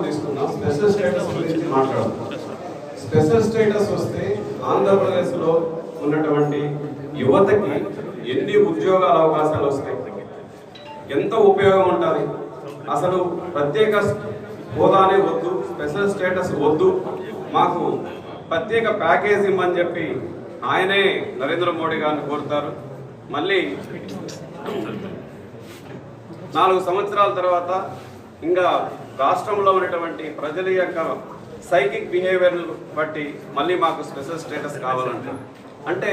Only special status గురించి మాట్లాడుతున్నాం special status వస్తే ఆంధ్రప్రదేశ్లో ఉన్నటువంటి యువతకి ఎన్ని ఉద్యోగాల అవకాశాలు వస్తాయి? ఎంత ఉపయోగం ఉంటుంది? అసలు ప్రత్యేక హోదానే వద్దు స్పెషల్ స్టేటస్ వద్దు. మాకు ప్రత్యేక ప్యాకేజ్ ఇమ్మని చెప్పి ఆయనే నరేంద్ర మోడీ గారిని కోరుతారు. మళ్ళీ నాలుగు సంవత్సరాల తర్వాత ఇంకా రాష్ట్రంలో ఉన్నటువంటి ప్రజల యొక్క సైకిక్ బిహేవియర్ బట్టి మళ్ళీ మాకు స్పెషల్ స్టేటస్ కావాలంట. అంటే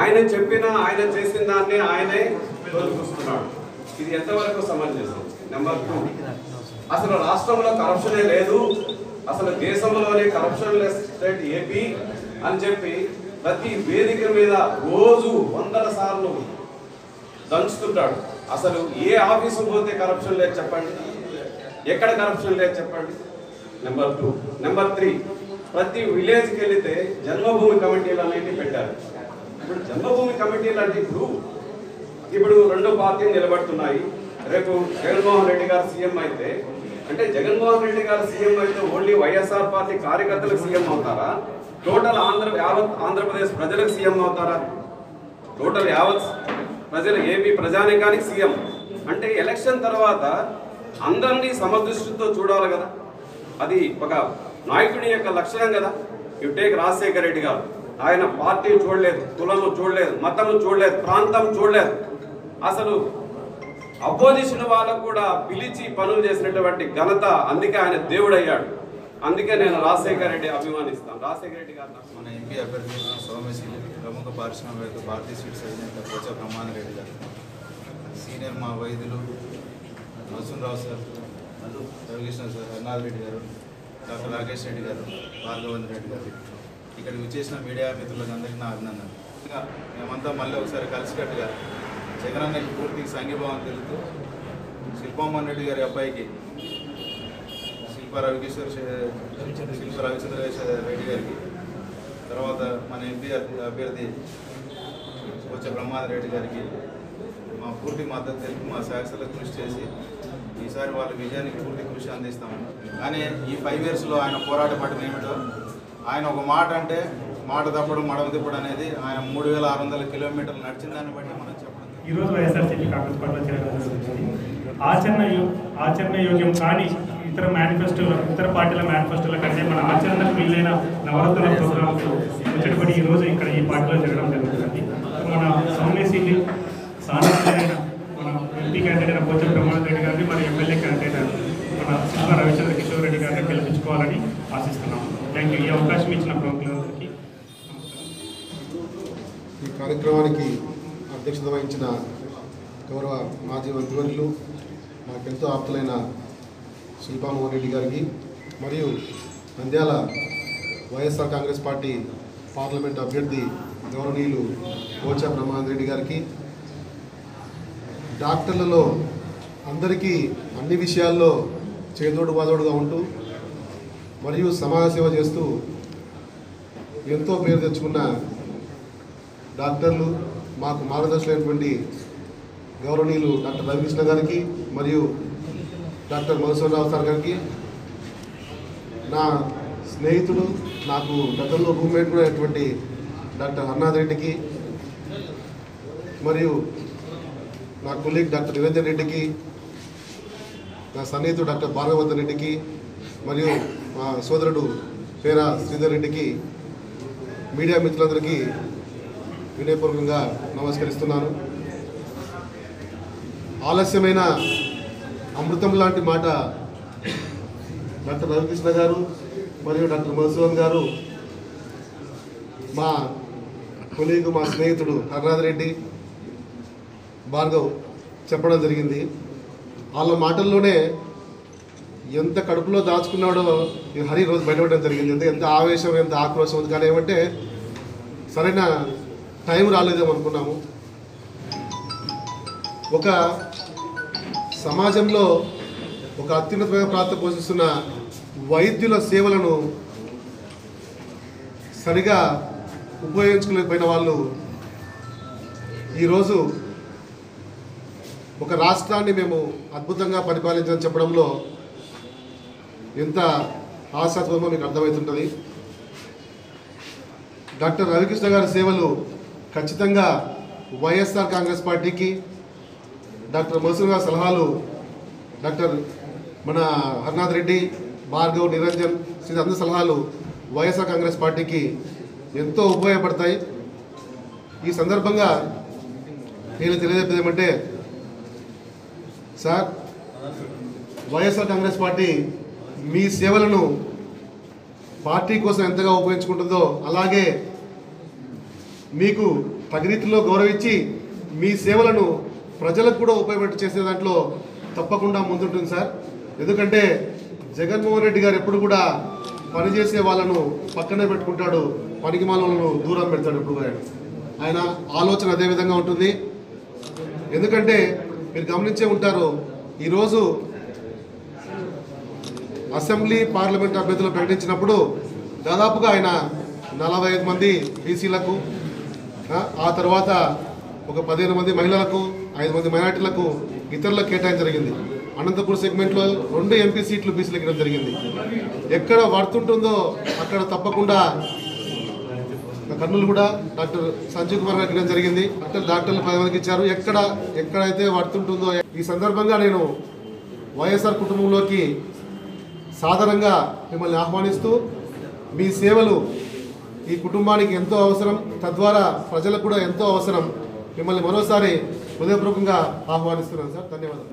ఆయన చెప్పిన ఆయన చేసిన దాన్ని ఆయనే తొలగిస్తున్నాడు. ఇది ఎంతవరకు సమంజసం? నెంబర్ టూ అసలు రాష్ట్రంలో కరప్షనే లేదు. అసలు దేశంలోనే కరప్షన్ లెస్ స్టేట్ ఏపీ అని చెప్పి ప్రతి వేదిక మీద రోజు వందల సార్లు దంచుతుంటాడు. అసలు ఏ ఆఫీసు పోతే కరప్షన్ లేదు చెప్పండి. ఎక్కడ కరప్షన్ లేదు చెప్పండి? నెంబర్ టూ నెంబర్ త్రీ ప్రతి విలేజ్కి వెళితే జన్మభూమి కమిటీలు అనేవి పెట్టారు. ఇప్పుడు జన్మభూమి కమిటీలు అంటే ఇప్పుడు? ఇప్పుడు రెండు పార్టీలు నిలబడుతున్నాయి. రేపు జగన్మోహన్ రెడ్డి గారు సీఎం అయితే అంటే జగన్మోహన్ రెడ్డి గారు సీఎం అయితే ఓన్లీ వైఎస్ఆర్ పార్టీ కార్యకర్తలకు సీఎం అవుతారా? టోటల్ ఆంధ్ర యావత్ ఆంధ్రప్రదేశ్ ప్రజలకు సీఎం అవుతారా? టోటల్ యావత్ ప్రజలు ఏపీ ప్రజానికానికి సీఎం. అంటే ఎలక్షన్ తర్వాత అందరినీ సమదృష్టితో చూడాలి కదా. అది ఒక నాయకుడి యొక్క లక్షణం కదా. యు టేక్ రాజశేఖర రెడ్డి గారు. ఆయన పార్టీ చూడలేదు కులము చూడలేదు మతము చూడలేదు ప్రాంతం చూడలేదు. అసలు అపోజిషన్ వాళ్ళకు కూడా పిలిచి పనులు చేసినటువంటి ఘనత అందుకే ఆయన దేవుడయ్యాడు. అందుకే నేను రాజశేఖర రెడ్డి అభిమానిస్తాను. రాజశేఖర రెడ్డి గారు మన ఎంపీ అభ్యర్థి సోమేశి ప్రముఖ పారిశ్రామికవేత్త భారతీయ స్వీట్స్ అధినేత కోచ బ్రహ్మాన రెడ్డి గారు. సీనియర్ మా వైద్యులు నరసింహరావు సార్ రవికృష్ణ సార్ హరినాథ్ రెడ్డి గారు డాక్టర్ రాకేష్ రెడ్డి గారు భార్గవంత్ రెడ్డి గారు. ఇక్కడికి వచ్చేసిన మీడియా మిత్రులకు అందరికీ నా అభినందన ఇంకా మేమంతా మళ్ళీ ఒకసారి కలిసికట్టుగా జగనన్నకి పూర్తికి సంఘీభావం తెలుపుతూ శిల్పమ్మోహన్ రెడ్డి గారి అబ్బాయికి శిల్ప రవికిషోర్ శిల్ప రవిచంద్ర రెడ్డి గారికి తర్వాత మన ఎంపీ అభ్యర్థి వచ్చే బ్రహ్మాద రెడ్డి గారికి మా పూర్తి మద్దతు తెలిపి మా శాఖలకు కృషి చేసి ఈసారి వాళ్ళ విజయానికి పూర్తి కృషి అందిస్తాము. కానీ ఈ ఫైవ్ ఇయర్స్లో ఆయన పోరాట పట్టిన ఏమిటో ఆయన ఒక మాట అంటే మాట తప్పడం మడవ తిప్పడం అనేది ఆయన మూడు వేల ఆరు వందల కిలోమీటర్లు నడిచిన దాన్ని బట్టి మనం చెప్పడం ఈరోజు వైఎస్ఆర్సీపీ కాంగ్రెస్ పార్టీలో ఆచరణ ఆచరణ యోగ్యం కానీ ఇతర మేనిఫెస్టోలో ఇతర పార్టీల మేనిఫెస్టోల కంటే మన ఆచరణకు వీలైన నవరత్న ప్రోగ్రామ్స్ వచ్చేటప్పటి ఈ రోజు ఇక్కడ ఈ పార్టీలో జరగడం జరుగుతుంది. మన సౌమ్యశీలి సానుకూలమైన క్యాండిడేట్ అయిన పోచం ప్రమాణ రెడ్డి గారిని మన ఎమ్మెల్యే క్యాండిడేట్ మన శిల్ప రవిచంద్ర కిషోర్ రెడ్డి గారిని గెలిపించుకోవాలని ఆశిస్తున్నాం థ్యాంక్ ఈ అవకాశం ఇచ్చిన ప్రముఖులందరికీ ఈ కార్యక్రమానికి అధ్యక్షత వహించిన గౌరవ మాజీ మంత్రివర్యులు నాకెంతో ఆప్తులైన శిల్పామోహన్ రెడ్డి గారికి మరియు Nandyal YSR Congress party parliament అభ్యర్థి గౌరవనీయులు కోచా బ్రహ్మానంద రెడ్డి గారికి డాక్టర్లలో అందరికీ అన్ని విషయాల్లో చేదోడు బాదోడుగా ఉంటూ మరియు సమాజ సేవ చేస్తూ ఎంతో పేరు తెచ్చుకున్న డాక్టర్లు మాకు మార్గదర్శులైనటువంటి గౌరవనీయులు డాక్టర్ రవికృష్ణ గారికి మరియు డాక్టర్ మధుసూరరావు సార్ గారికి. నా స్నేహితుడు నాకు గతంలో రూమ్మేట్ కూడా అయినటువంటి డాక్టర్ హర్నాథ్ రెడ్డికి మరియు నా కొలీగ్ డాక్టర్ నిరంజన్ రెడ్డికి నా సన్నిహితుడు డాక్టర్ భార్గవత్ రెడ్డికి మరియు మా సోదరుడు పేరా శ్రీధర్ రెడ్డికి మీడియా మిత్రులందరికీ వినయపూర్వకంగా నమస్కరిస్తున్నాను. ఆలస్యమైన అమృతం లాంటి మాట డాక్టర్ రవికృష్ణ గారు మరియు డాక్టర్ మధుసూదన్ గారు మా కొలీగు మా స్నేహితుడు హర్నాథ్ రెడ్డి భార్గవ్ చెప్పడం జరిగింది. వాళ్ళ మాటల్లోనే ఎంత కడుపులో దాచుకున్నాడో హరి రోజు బయటపడడం జరిగింది. ఎంత ఎంత ఆవేశం ఎంత ఆక్రోశం ఉంది. కానీ ఏమంటే సరైన టైం రాలేదేమో అనుకున్నాము. ఒక సమాజంలో ఒక అత్యున్నతమైన ప్రాంతం పోషిస్తున్న వైద్యుల సేవలను సరిగా ఉపయోగించుకోలేకపోయిన వాళ్ళు ఈరోజు ఒక రాష్ట్రాన్ని మేము అద్భుతంగా పరిపాలించని చెప్పడంలో ఎంత ఆశాత్మకమో మీకు అర్థమవుతుంటుంది. డాక్టర్ రవికృష్ణ గారి సేవలు ఖచ్చితంగా వైఎస్ఆర్ కాంగ్రెస్ పార్టీకి డాక్టర్ మసూర్ గారి సలహాలు డాక్టర్ మన హర్నాథ్ రెడ్డి భార్గవ్ నిరంజన్ శ్రీ అందరి సలహాలు వైఎస్ఆర్ కాంగ్రెస్ పార్టీకి ఎంతో ఉపయోగపడతాయి. ఈ సందర్భంగా నేను తెలియజేపేది ఏమంటే సార్ వైఎస్ఆర్ కాంగ్రెస్ పార్టీ మీ సేవలను పార్టీ కోసం ఎంతగా ఉపయోగించుకుంటుందో అలాగే మీకు తగిరీతిలో గౌరవించి మీ సేవలను ప్రజలకు కూడా ఉపయోగపెట్టి చేసే దాంట్లో తప్పకుండా ముందుంటుంది సార్ ఎందుకంటే జగన్మోహన్ రెడ్డి గారు ఎప్పుడు కూడా పనిచేసే వాళ్ళను పక్కనే పెట్టుకుంటాడు పనికి మాలను దూరం పెడతాడు ఎప్పుడు ఆయన. ఆయన ఆలోచన అదే విధంగా ఉంటుంది ఎందుకంటే మీరు గమనించే ఉంటారు ఈరోజు అసెంబ్లీ పార్లమెంట్ అభ్యర్థులు ప్రకటించినప్పుడు దాదాపుగా ఆయన నలభై ఐదు మంది బీసీలకు ఆ, తర్వాత ఒక పదిహేను మంది మహిళలకు ఐదు మంది మైనార్టీలకు ఇతరులకు కేటాయించడం జరిగింది. అనంతపూర్ సెగ్మెంట్లో రెండు ఎంపీ సీట్లు బీసీలకు ఇవ్వడం జరిగింది. ఎక్కడ పడుతుంటుందో అక్కడ తప్పకుండా కర్నూలు కూడా డాక్టర్ సంజీవ్ కుమార్ గారు జరిగింది. డాక్టర్ డాక్టర్లు పది మందికి ఇచ్చారు. ఎక్కడ ఎక్కడైతే వర్తుంటుందో ఈ సందర్భంగా నేను వైఎస్ఆర్ కుటుంబంలోకి సాధారణంగా మిమ్మల్ని ఆహ్వానిస్తూ మీ సేవలు ఈ కుటుంబానికి ఎంతో అవసరం. తద్వారా ప్రజలకు కూడా ఎంతో అవసరం. మిమ్మల్ని మరోసారి హృదయపూర్వకంగా ఆహ్వానిస్తున్నాను సార్. ధన్యవాదాలు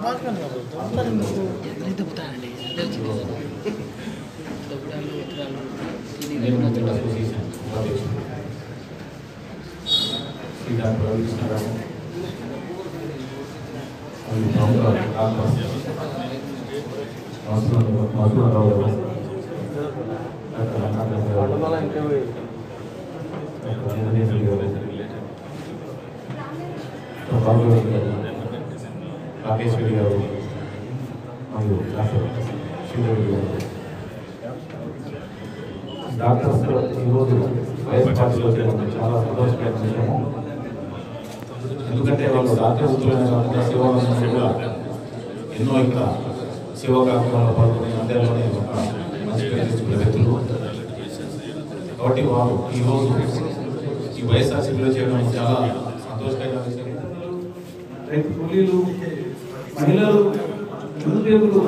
నేషనల్ అసోసియేషన్ అధ్యక్షుడు శ్రీ డాక్టర్ రవికృష్ణరావు మరియు ప్రముఖ డాక్టర్ మధురావు గారు డాక్టర్ అన్నారావు గారు డాక్టర్ అంజనేశ్వరి గారు డాక్టర్ బాబు గారు రాకేశ్వరి గారు మరియు డాక్టర్ శ్రీదేవి గారు డాక్టర్స్ ఈరోజు వైఎస్ పార్టీలో చేరడం చాలా సంతోషకరమైన విషయము ఎందుకంటే వాళ్ళు డాక్టర్ వృత్తిలోనే కాకుండా సేవలను కూడా ఎన్నో ఇక్కడ సేవా కార్యక్రమాలు పాల్గొని అందరిలోనే ఒక మంచి పేరు వ్యక్తులు. కాబట్టి వారు ఈరోజు ఈ వైఎస్ఆర్సీపీలో చేయడం చాలా సంతోషకరమైన విషయం. రైతు కూలీలు మహిళలు నిరుద్యోగులు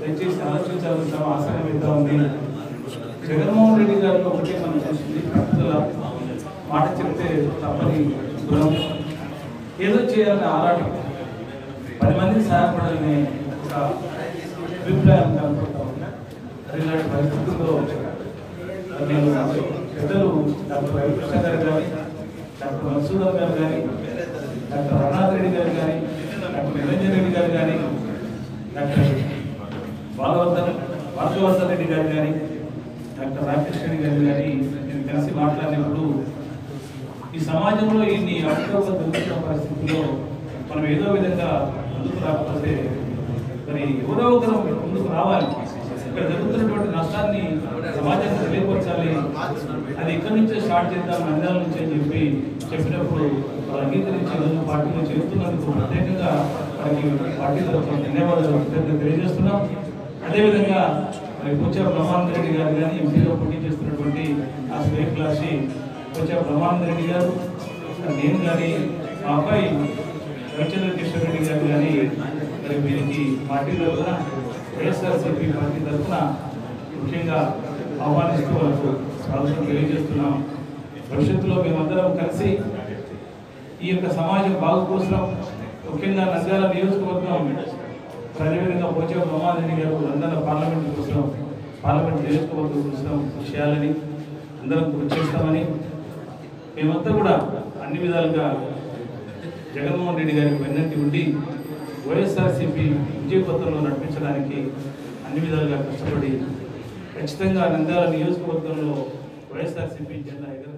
దయచేసి ఆలోచించాల్సిన ఆసనం ఎంత ఉంది. జగన్మోహన్ రెడ్డి గారిలో ఒకటే మనం చూసింది పట్టుదల మాట చెప్తే తప్పని గుణం. ఏదో చేయాలని ఆరాటం. పది మందికి సహాయపడాలని ఒక అభిప్రాయం అనుకుంటా ఉన్నా మరి ఇలాంటి పరిస్థితుల్లో నేను పెద్దలు డాక్టర్ రవికృష్ణ గారు కానీ డాక్టర్ మసూదర్ గారు కానీ డాక్టర్ రఘునాథ్ రెడ్డి గారు కానీ డాక్టర్ నిరంజన్ రెడ్డి గారు కానీ డాక్టర్ బాలవర్ధన్ భార్గవర్ధన్ రెడ్డి గారు కానీ డాక్టర్ గారు కానీ నేను కలిసి మాట్లాడినప్పుడు ఈ సమాజంలో ఇన్ని అవకాశాలు జరుగుతున్న పరిస్థితుల్లో మనం ఏదో విధంగా ముందుకు రాకపోతే మరి ఎవరో ఒకరు ముందుకు రావాలి. ఇక్కడ జరుగుతున్నటువంటి నష్టాన్ని సమాజానికి తెలియపరచాలి. అది ఇక్కడి నుంచే స్టార్ట్ చేద్దాం నంద్యాల నుంచి అని చెప్పి చెప్పినప్పుడు వాళ్ళు అంగీకరించి పార్టీలో చేస్తున్నందుకు ప్రత్యేకంగా వారికి పార్టీ తరఫున ధన్యవాదాలు తెలియజేస్తున్నాం. అదేవిధంగా మరి పూచా బ్రహ్మానంద రెడ్డి గారు కానీ ఎంపీగా పోటీ చేస్తున్నటువంటి ఆ స్వయం క్లాసి పూచా బ్రహ్మానంద రెడ్డి గారు నేను కానీ మా అబ్బాయి రవిచంద్ర కిషోర్ రెడ్డి గారు కానీ మరి వీరికి పార్టీ తరఫున వైఎస్ఆర్సీపీ పార్టీ తరఫున ముఖ్యంగా ఆహ్వానిస్తూ వాళ్ళకు స్వాగతం తెలియజేస్తున్నాం. భవిష్యత్తులో మేమందరం కలిసి ఈ యొక్క సమాజం బాగు కోసం ముఖ్యంగా నంద్యాల నియోజకవర్గం అదేవిధంగా పోచా బ్రహ్మారెడ్డి గారు అందరం పార్లమెంట్ కోసం పార్లమెంట్ నియోజకవర్గం కోసం కృషి చేయాలని అందరం కృషి చేస్తామని మేమంతా కూడా అన్ని విధాలుగా జగన్మోహన్ రెడ్డి గారికి వెన్నంటి ఉండి వైఎస్ఆర్సీపీ విజయపత్రంలో నడిపించడానికి అన్ని విధాలుగా కష్టపడి ఖచ్చితంగా నంద్యాల నియోజకవర్గంలో వైఎస్ఆర్సీపీ జెండా ఎగర